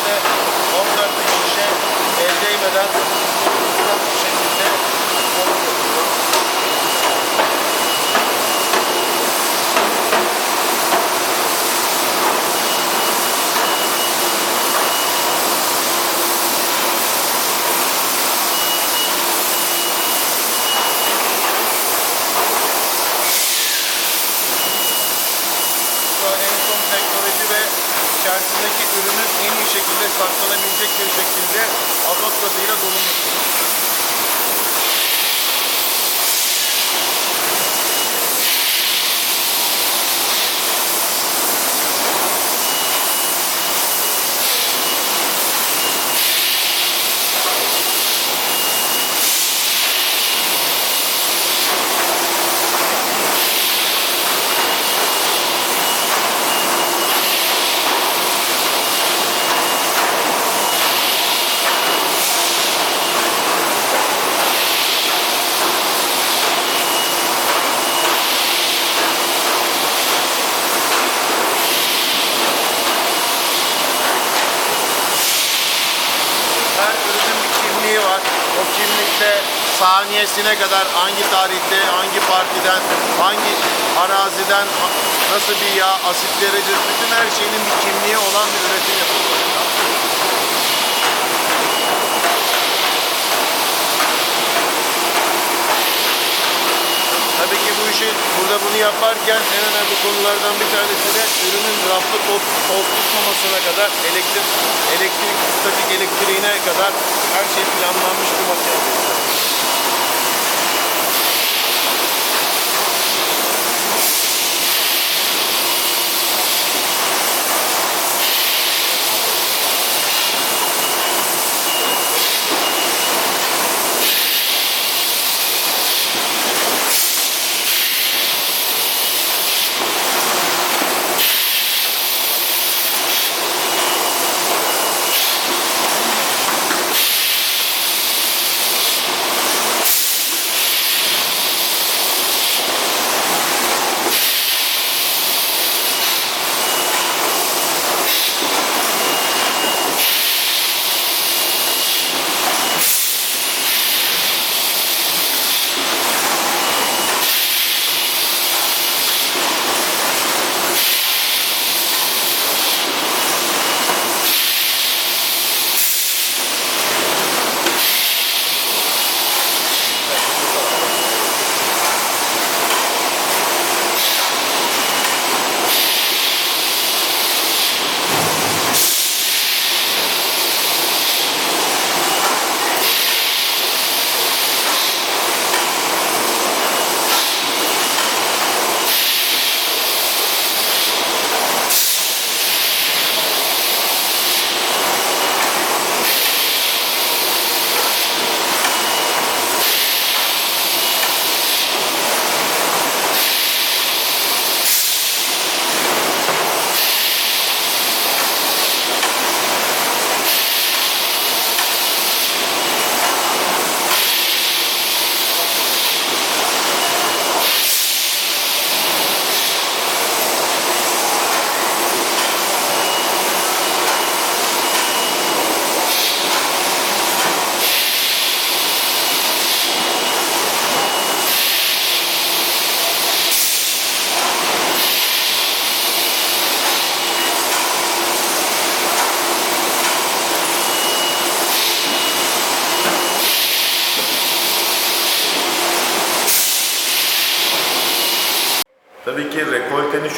Saatte 14 bin şişe el değmeden বলে kimlikte saniyesine kadar hangi tarihte, hangi partiden, hangi araziden, nasıl bir yağ, asit derece, bütün her şeyinin bir kimliği olan bir üretim yapılıyor. İşi burada bunu yaparken en önemli konulardan bir tanesi de ürünün raflı top, top tutmamasına kadar elektrik, elektrik, statik elektriğine kadar her şey planlanmış bir makine.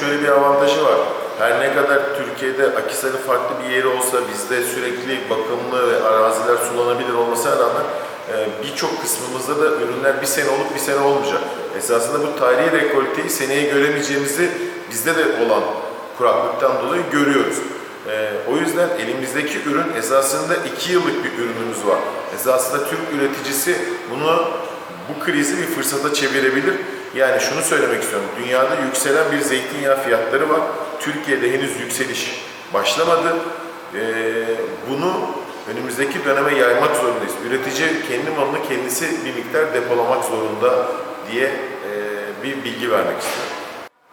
Şöyle bir avantajı var. Her ne kadar Türkiye'de Akisar'ın farklı bir yeri olsa bizde sürekli bakımlı ve araziler sulanabilir olmasına rağmen e, birçok kısmımızda da ürünler bir sene olup bir sene olmayacak. Esasında bu tarihi rekolteyi seneye göremeyeceğimizi bizde de olan kuraklıktan dolayı görüyoruz. E, o yüzden elimizdeki ürün esasında iki yıllık bir ürünümüz var. Esasında Türk üreticisi bunu bu krizi bir fırsata çevirebilir. Yani şunu söylemek istiyorum. Dünyada yükselen bir zeytinyağı fiyatları var. Türkiye'de henüz yükseliş başlamadı. Ee, bunu önümüzdeki döneme yaymak zorundayız. Üretici kendi malını kendisi bir miktar depolamak zorunda diye e, bir bilgi vermek istiyorum.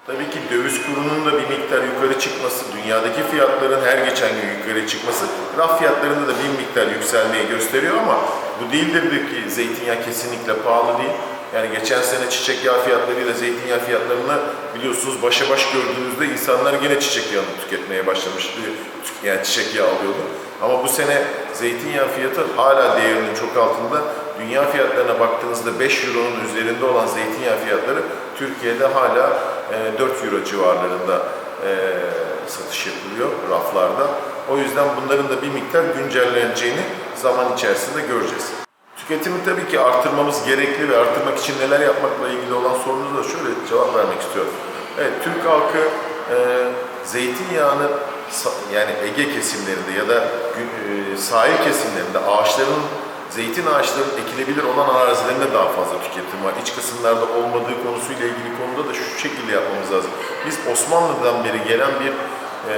Tabii ki döviz kurunun da bir miktar yukarı çıkması, dünyadaki fiyatların her geçen gün yukarı çıkması, raf fiyatlarında da bir miktar yükselmeyi gösteriyor ama bu değildir ki zeytinyağı kesinlikle pahalı değil. Yani geçen sene çiçek yağı fiyatlarıyla zeytinyağı fiyatlarını biliyorsunuz başa baş gördüğünüzde insanlar gene çiçek yağını tüketmeye başlamıştı. Yani çiçek yağı alıyordu. Ama bu sene zeytinyağı fiyatı hala değerinin çok altında. Dünya fiyatlarına baktığınızda 5 euronun üzerinde olan zeytinyağı fiyatları Türkiye'de hala e, 4 euro civarlarında e, satış yapılıyor raflarda. O yüzden bunların da bir miktar güncelleneceğini zaman içerisinde göreceğiz. Tüketimi tabii ki artırmamız gerekli ve artırmak için neler yapmakla ilgili olan sorunuza şöyle cevap vermek istiyorum. Evet, Türk halkı e, zeytinyağını yani Ege kesimlerinde ya da e, sahil kesimlerinde ağaçların zeytin ağaçlarının ekilebilir olan arazilerinde daha fazla tüketim var. İç kısımlarda olmadığı konusuyla ilgili konuda da şu şekilde yapmamız lazım. Biz Osmanlı'dan beri gelen bir e,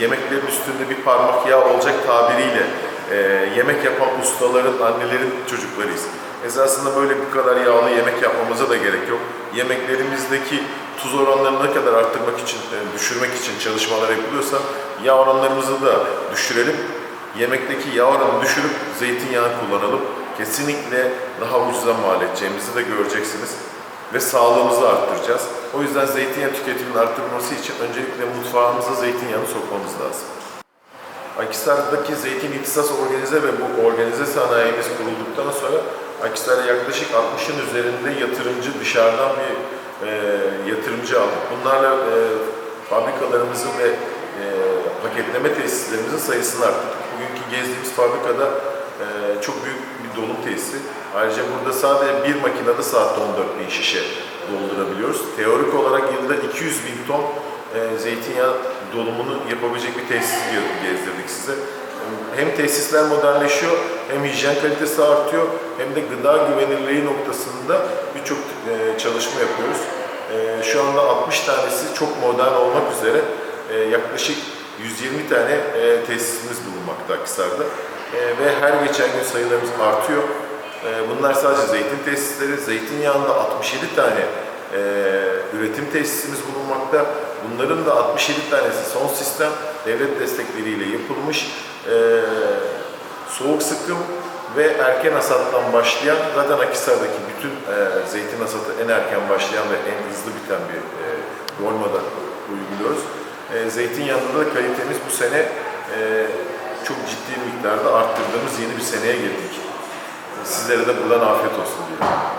yemeklerin üstünde bir parmak yağ olacak tabiriyle e, yemek yapan ustaların, annelerin çocuklarıyız. Esasında böyle bu kadar yağlı yemek yapmamıza da gerek yok. Yemeklerimizdeki tuz oranlarını ne kadar arttırmak için, e, düşürmek için çalışmalar yapılıyorsa yağ oranlarımızı da düşürelim. Yemekteki yağ oranını düşürüp zeytinyağı kullanalım. Kesinlikle daha ucuza mal edeceğimizi de göreceksiniz. Ve sağlığımızı arttıracağız. O yüzden zeytinyağı tüketiminin arttırılması için öncelikle mutfağımıza zeytinyağını sokmamız lazım. Akisar'daki zeytin ihtisas organize ve bu organize sanayimiz kurulduktan sonra Akisar'a yaklaşık 60'ın üzerinde yatırımcı dışarıdan bir e, yatırımcı aldık. Bunlarla e, fabrikalarımızın ve e, paketleme tesislerimizin sayısını arttırdık. Bugünkü gezdiğimiz fabrikada e, çok büyük bir dolum tesisi. Ayrıca burada sadece bir makinede saatte 14 bin şişe doldurabiliyoruz. Teorik olarak yılda 200 bin ton e, zeytinyağı dolumunu yapabilecek bir tesis ge- gezdirdik size. Hem tesisler modernleşiyor, hem hijyen kalitesi artıyor, hem de gıda güvenilirliği noktasında birçok e, çalışma yapıyoruz. E, şu anda 60 tanesi çok modern olmak üzere e, yaklaşık 120 tane e, tesisimiz bulunmakta Akhisar'da. E, ve her geçen gün sayılarımız artıyor. E, bunlar sadece zeytin tesisleri, zeytinyağında 67 tane e, üretim tesisimiz bulunmakta. Bunların da 67 tanesi son sistem devlet destekleriyle yapılmış. E, soğuk sıkım ve erken hasattan başlayan, zaten Akhisar'daki bütün e, zeytin hasatı en erken başlayan ve en hızlı biten bir e, rol model uyguluyoruz. E, zeytinyağında da kalitemiz bu sene e, çok ciddi miktarda arttırdığımız yeni bir seneye girdik. Sizlere de buradan afiyet olsun diyorum.